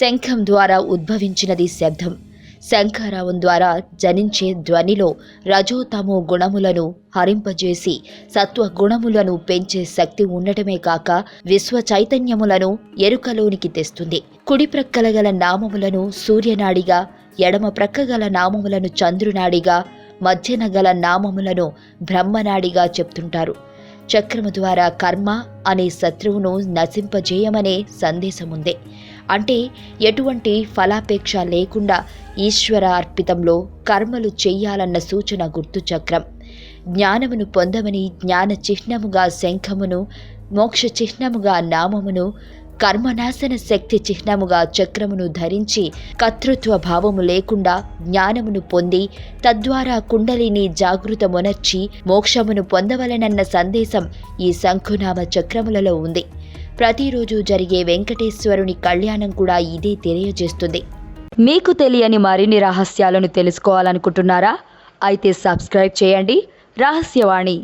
శంఖం ద్వారా ఉద్భవించినది శబ్దం. శంఖారావం ద్వారా జనించే ధ్వనిలో రజోతమో గుణములను హరింపజేసి సత్వ గుణములను పెంచే శక్తి ఉండటమే కాక విశ్వ చైతన్యములను ఎరుకలోనికి తెస్తుంది. కుడి ప్రక్కల గల నామములను సూర్యనాడిగా ఎడమ ప్రక్క గల నామములను చంద్రునాడిగా మధ్యన గల నామములను బ్రహ్మనాడిగా చెప్తుంటారు. చక్రము ద్వారా కర్మ అనే శత్రువును నశింపజేయమనే సందేశముందే. అంటే ఎటువంటి ఫలాపేక్ష లేకుండా ఈశ్వర అర్పితంలో కర్మలు చెయ్యాలన్న సూచన గుర్తు చక్రం జ్ఞానమును పొందమని జ్ఞాన చిహ్నముగా శంఖమును మోక్ష చిహ్నముగా నామమును కర్మనాశన శక్తి చిహ్నముగా చక్రమును ధరించి కర్తృత్వ భావము లేకుండా జ్ఞానమును పొంది తద్వారా కుండలిని జాగృతమునర్చి మోక్షమును పొందవలనన్న సందేశం ఈ శంఖునామ చక్రములలో ఉంది. ప్రతిరోజు జరిగే వెంకటేశ్వరుని కళ్యాణం కూడా ఇదే తెలియజేస్తుంది. మీకు తెలియని మరిన్ని రహస్యాలను తెలుసుకోవాలనుకుంటున్నారా? అయితే సబ్స్క్రైబ్ చేయండి. రహస్యవాణి.